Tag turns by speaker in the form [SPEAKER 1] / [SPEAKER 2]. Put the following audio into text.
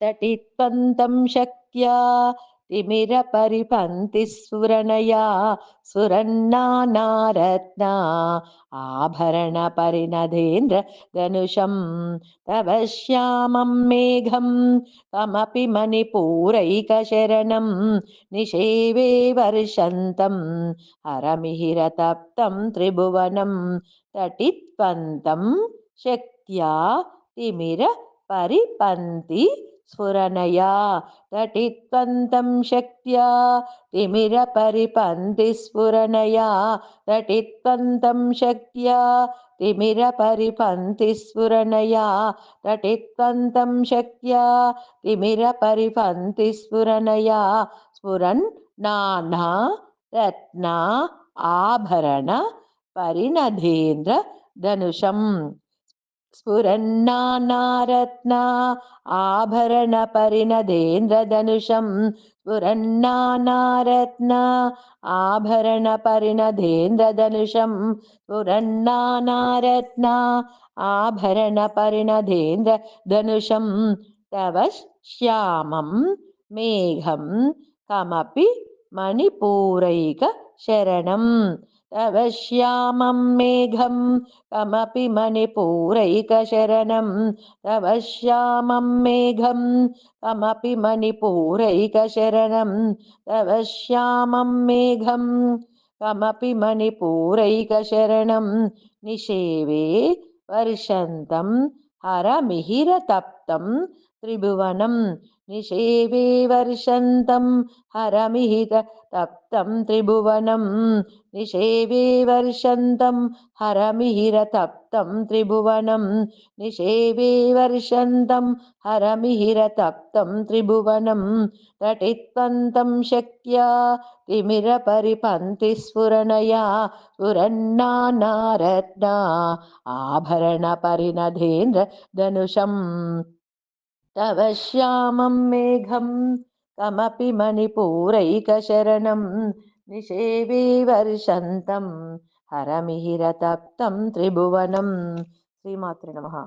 [SPEAKER 1] తటిత్పంతం శక్త్యా తిమిరపరిపంతి స్ఫురణయా స్ఫురన్నానారత్న ఆభరణ పరిణధేంద్ర ధనుషం తవ శ్యామం మేఘం తమపి మణిపూరైకశరణం నిషేవే వర్షంతం హరమిహిరతప్తం త్రిభువనం తటిత్పంతం శక్త్యా తిమిర పరిపంతి स्फुरनया रटित्वन्तं शक्त्या तिमिरपरिपन्ति स्फुरनया रटित्वन्तं शक्त्या तिमिरपरिपन्ति स्फुरणया रटित्वन्तं शक्त्या तिमिरपरिपन्ति स्फुरणया स्फुरन् नाना रत्ना आभरण परिणधेन्द्र धनुषम् स्फुरन्नानारत्ना आभरणपरिणधेन्द्रधनुषं स्फुरन्नानारत्ना आभरणपरिणधेन्द्रधनुषं स्फुरन्नानारत्ना आभरणपरिणधेन्द्रधनुषं तव श्यामं मेघं कमपि मणिपूरैकशरणम् तव श्यामं मेघं कमपि मणिपूरैकशरणं। तव श्यामं मेघं कमपि मणिपूरैकशरणं। तव श्यामं मेघं कमपि मणिपूरैकशरणं। निषेवे वर्षन्तं हरमिहिरतप्तं त्रिभुवनं निषेवे वर्षन्तं हरमिहित तप्तं त्रिभुवनं। निषेवे वर्षन्तं हरमिहिरतप्तं त्रिभुवनं। निषेवे वर्षन्तं हरमिहिरतप्तं त्रिभुवनं। तटित्वन्तं शक्या तिमिरपरिपन्तिस्फुरणया स्फुरन्नानारत्ना आभरणपरिणधेन्द्र धनुषम् तव श्यामं मेघं कमपि मणिपूरैकशरणं निषेवे वर्षन्तं हरमिहिरतप्तं त्रिभुवनं श्रीमातृ नमः